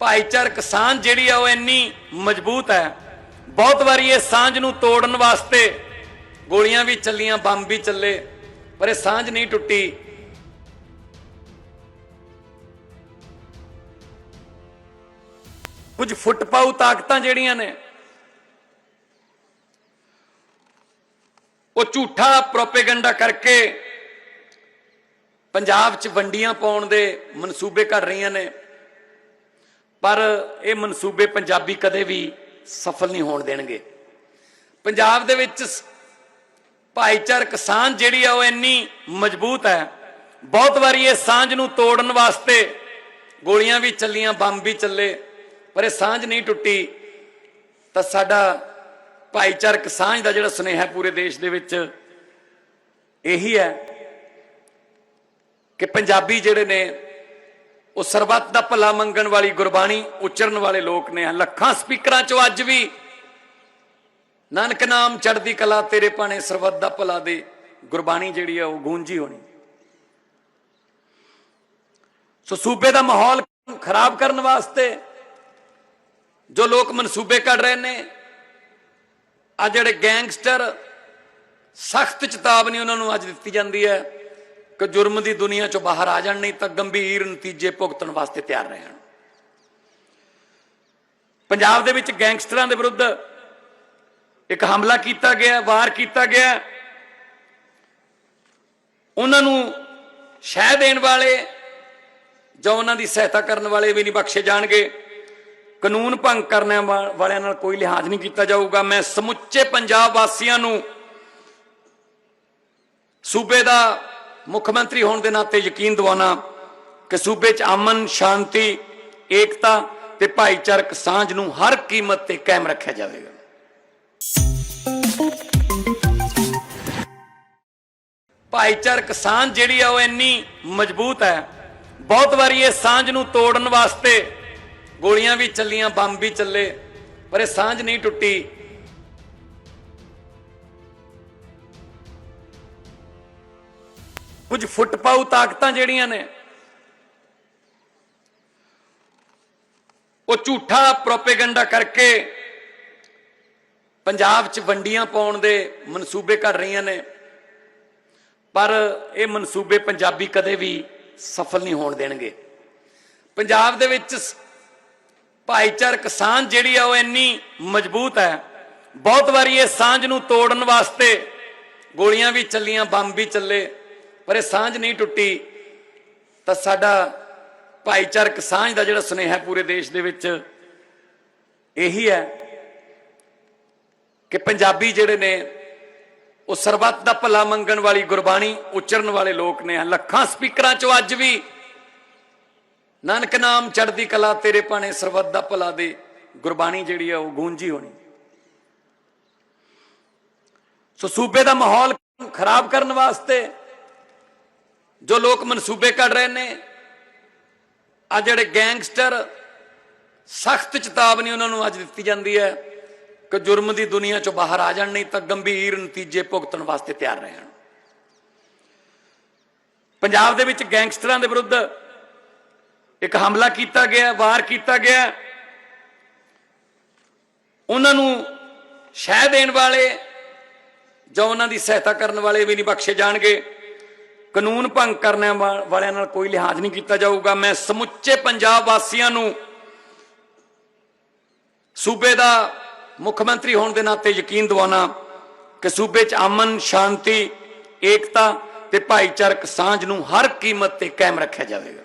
ਭਾਈਚਾਰਕ ਸਾਂਝ ਜਿਹੜੀ ਆ ਉਹ ਇੰਨੀ ਮਜ਼ਬੂਤ ਹੈ। ਬਹੁਤ ਵਾਰੀ ਇਹ ਸਾਂਝ ਨੂੰ ਤੋੜਨ ਵਾਸਤੇ ਗੋਲੀਆਂ ਵੀ ਚੱਲੀਆਂ, ਬੰਬ ਵੀ ਚੱਲੇ, ਪਰ ਇਹ ਸਾਂਝ ਨਹੀਂ ਟੁੱਟੀ। ਕੁਝ ਫੁੱਟ ਪਾਉ ਤਾਕਤਾਂ ਜਿਹੜੀਆਂ ਨੇ, ਉਹ ਝੂਠਾ ਪ੍ਰੋਪੇਗੈਂਡਾ ਕਰਕੇ ਪੰਜਾਬ 'ਚ ਵੰਡੀਆਂ ਪਾਉਣ ਦੇ ਮਨਸੂਬੇ ਕਰ ਰਹੀਆਂ ਨੇ। ਪਰ ਇਹ ਮਨਸੂਬੇ ਪੰਜਾਬੀ ਕਦੇ ਵੀ ਸਫਲ ਨਹੀਂ ਹੋਣ ਦੇਣਗੇ। ਪੰਜਾਬ ਦੇ ਵਿੱਚ ਭਾਈਚਾਰਕ ਸਾਂਝ ਜਿਹੜੀ ਆ ਉਹ ਇੰਨੀ ਮਜ਼ਬੂਤ ਹੈ। ਬਹੁਤ ਵਾਰੀ ਇਹ ਸਾਂਝ ਨੂੰ ਤੋੜਨ ਵਾਸਤੇ ਗੋਲੀਆਂ ਵੀ ਚੱਲੀਆਂ, ਬੰਬ ਵੀ ਚੱਲੇ, ਪਰ ਇਹ ਸਾਂਝ ਨਹੀਂ ਟੁੱਟੀ। ਤਾਂ ਸਾਡਾ ਭਾਈਚਾਰਕ ਸਾਂਝ ਦਾ ਜਿਹੜਾ ਸੁਨੇਹਾ ਪੂਰੇ ਦੇਸ਼ ਦੇ ਵਿੱਚ ਇਹੀ ਹੈ ਕਿ ਪੰਜਾਬੀ ਜਿਹੜੇ ਨੇ ਉਹ ਸਰਬੱਤ ਦਾ ਭਲਾ ਮੰਗਣ ਵਾਲੀ ਗੁਰਬਾਣੀ ਉਚਰਨ ਵਾਲੇ ਲੋਕ ਨੇ। ਲੱਖਾਂ ਸਪੀਕਰਾਂ ਚੋਂ ਅੱਜ ਵੀ ਨਾਨਕ ਨਾਮ ਚੜ੍ਹਦੀ ਕਲਾ ਤੇਰੇ ਪਾਣੇ ਸਰਬੱਤ ਦਾ ਭਲਾ ਦੇ ਗੁਰਬਾਣੀ ਜਿਹੜੀ ਆ ਉਹ ਗੂੰਜੀ ਹੋਣੀ। ਸੋ ਸੂਬੇ ਦਾ ਮਾਹੌਲ ਖਰਾਬ ਕਰਨ ਵਾਸਤੇ ਜੋ ਲੋਕ ਮਨਸੂਬੇ ਕੱਢ ਰਹੇ ਨੇ, ਆ ਜਿਹੜੇ ਗੈਂਗਸਟਰ ਸਖਤ ਚੇਤਾਵਨੀ ਉਹਨਾਂ ਨੂੰ ਅੱਜ ਦਿੱਤੀ ਜਾਂਦੀ ਹੈ। ਕਿ ਜੁਰਮ ਦੀ ਦੁਨੀਆ ਚੋਂ ਬਾਹਰ ਆ ਜਾਣ, ਨਹੀਂ ਤਾਂ ਗੰਭੀਰ ਨਤੀਜੇ ਭੁਗਤਣ ਵਾਸਤੇ ਤਿਆਰ ਰਹਿਣ। ਪੰਜਾਬ ਦੇ ਵਿੱਚ ਗੈਂਗਸਟਰਾਂ ਦੇ ਵਿਰੁੱਧ ਇੱਕ ਹਮਲਾ ਕੀਤਾ ਗਿਆ, ਵਾਰ ਕੀਤਾ ਗਿਆ। ਉਹਨਾਂ ਨੂੰ ਸ਼ਹਿ ਦੇਣ ਵਾਲੇ ਜਾਂ ਉਹਨਾਂ ਦੀ ਸਹਾਇਤਾ ਕਰਨ ਵਾਲੇ ਵੀ ਨਹੀਂ ਬਖਸ਼ੇ ਜਾਣਗੇ। ਕਾਨੂੰਨ ਭੰਗ ਕਰਨ ਵਾਲਿਆਂ ਨਾਲ ਕੋਈ ਲਿਹਾਜ਼ ਨਹੀਂ ਕੀਤਾ ਜਾਊਗਾ। ਮੈਂ ਸਮੁੱਚੇ ਪੰਜਾਬ ਵਾਸੀਆਂ ਨੂੰ ਸੂਬੇ ਦਾ ਮੁੱਖ ਮੰਤਰੀ ਹੋਣ ਦੇ ਨਾਤੇ ਯਕੀਨ ਦਿਵਾਉਣਾ ਕਿ ਸੂਬੇ 'ਚ ਅਮਨ, ਸ਼ਾਂਤੀ, ਏਕਤਾ ਤੇ ਭਾਈਚਾਰਕ ਸਾਂਝ ਨੂੰ ਹਰ ਕੀਮਤ ਤੇ ਕਾਇਮ ਰੱਖਿਆ ਜਾਵੇਗਾ। ਭਾਈਚਾਰਕ ਸਾਂਝ ਜਿਹੜੀ ਆ ਉਹ ਇੰਨੀ ਮਜ਼ਬੂਤ ਹੈ। ਬਹੁਤ ਵਾਰੀ ਇਹ ਸਾਂਝ ਨੂੰ ਤੋੜਨ ਵਾਸਤੇ ਗੋਲੀਆਂ ਵੀ ਚੱਲੀਆਂ, ਬੰਬ ਵੀ ਚੱਲੇ, ਪਰ ਇਹ ਸਾਂਝ ਨਹੀਂ ਟੁੱਟੀ। ਕੁਝ ਫੁੱਟ ਪਾਉ ਤਾਕਤਾਂ ਜਿਹੜੀਆਂ ਨੇ, ਉਹ ਝੂਠਾ ਪ੍ਰੋਪੇਗੈਂਡਾ ਕਰਕੇ ਪੰਜਾਬ 'ਚ ਵੰਡੀਆਂ ਪਾਉਣ ਦੇ ਮਨਸੂਬੇ ਘੜ ਰਹੀਆਂ ਨੇ, ਪਰ ਇਹ ਮਨਸੂਬੇ ਪੰਜਾਬੀ ਕਦੇ ਵੀ ਸਫਲ ਨਹੀਂ ਹੋਣ ਦੇਣਗੇ। ਪੰਜਾਬ ਦੇ ਵਿੱਚ ਭਾਈਚਾਰਕ ਸਾਂਝ ਜਿਹੜੀ ਆ ਉਹ ਇੰਨੀ ਮਜ਼ਬੂਤ ਹੈ, ਬਹੁਤ ਵਾਰੀ ਇਹ ਸਾਂਝ ਨੂੰ ਤੋੜਨ ਵਾਸਤੇ ਗੋਲੀਆਂ ਵੀ ਚੱਲੀਆਂ, ਬੰਬ ਵੀ ਚੱਲੇ। ਪਰ ਇਹ ਸਾਂਝ ਨਹੀਂ ਟੁੱਟੀ, ਤਾਂ ਸਾਡਾ ਭਾਈਚਾਰਕ ਸਾਂਝ ਦਾ ਜਿਹੜਾ ਸੁਨੇਹਾ ਪੂਰੇ ਦੇਸ਼ ਦੇ ਵਿੱਚ, ਇਹੀ ਹੈ ਕਿ ਪੰਜਾਬੀ ਜਿਹੜੇ ਨੇ, ਉਹ ਸਰਬੱਤ ਦਾ ਭਲਾ ਮੰਗਣ ਵਾਲੀ ਗੁਰਬਾਣੀ ਉਚਰਨ ਵਾਲੇ ਲੋਕ ਨੇ, ਲੱਖਾਂ ਸਪੀਕਰਾਂ ਚੋਂ ਅੱਜ ਵੀ। ਨਾਨਕ ਨਾਮ ਚੜ੍ਹਦੀ ਕਲਾ ਤੇਰੇ ਪਾਣੇ ਸਰਬੱਤ ਦਾ ਭਲਾ ਦੇ ਗੁਰਬਾਣੀ ਜਿਹੜੀ ਆ, ਉਹ ਗੂੰਜੀ ਹੋਣੀ। ਸੋ ਸੂਬੇ ਦਾ ਮਾਹੌਲ ਖਰਾਬ ਕਰਨ ਵਾਸਤੇ ਜੋ ਲੋਕ ਮਨਸੂਬੇ ਕੱਢ ਰਹੇ ਨੇ, ਆ ਜਿਹੜੇ ਗੈਂਗਸਟਰ ਸਖਤ ਚੇਤਾਵਨੀ ਉਹਨਾਂ ਨੂੰ ਅੱਜ ਦਿੱਤੀ ਜਾਂਦੀ ਹੈ ਕਿ ਜੁਰਮ ਦੀ ਦੁਨੀਆ ਚੋਂ ਬਾਹਰ ਆ ਜਾਣ, ਨਹੀਂ ਤਾਂ ਗੰਭੀਰ ਨਤੀਜੇ ਭੁਗਤਣ ਵਾਸਤੇ ਤਿਆਰ ਰਹਿਣ ਪੰਜਾਬ ਦੇ ਵਿੱਚ ਗੈਂਗਸਟਰਾਂ ਦੇ ਵਿਰੁੱਧ ਇੱਕ ਹਮਲਾ ਕੀਤਾ ਗਿਆ, ਵਾਰ ਕੀਤਾ ਗਿਆ। ਉਹਨਾਂ ਨੂੰ ਸ਼ਹਿ ਦੇਣ ਵਾਲੇ ਜਾਂ ਉਹਨਾਂ ਦੀ ਸਹਾਇਤਾ ਕਰਨ ਵਾਲੇ ਵੀ ਨਹੀਂ ਬਖਸ਼ੇ ਜਾਣਗੇ। ਕਾਨੂੰਨ ਭੰਗ ਕਰਨ ਵਾ- ਵਾਲਿਆਂ ਨਾਲ ਕੋਈ ਲਿਹਾਜ਼ ਨਹੀਂ ਕੀਤਾ ਜਾਊਗਾ। ਮੈਂ ਸਮੁੱਚੇ ਪੰਜਾਬ ਵਾਸੀਆਂ ਨੂੰ ਸੂਬੇ ਦਾ ਮੁੱਖ ਮੰਤਰੀ ਹੋਣ ਦੇ ਨਾਤੇ ਯਕੀਨ ਦਿਵਾਉਣਾ ਕਿ ਸੂਬੇ 'ਚ ਅਮਨ, ਸ਼ਾਂਤੀ, ਏਕਤਾ ਤੇ ਭਾਈਚਾਰਕ ਸਾਂਝ ਨੂੰ ਹਰ ਕੀਮਤ ਤੇ ਕਾਇਮ ਰੱਖਿਆ ਜਾਵੇਗਾ।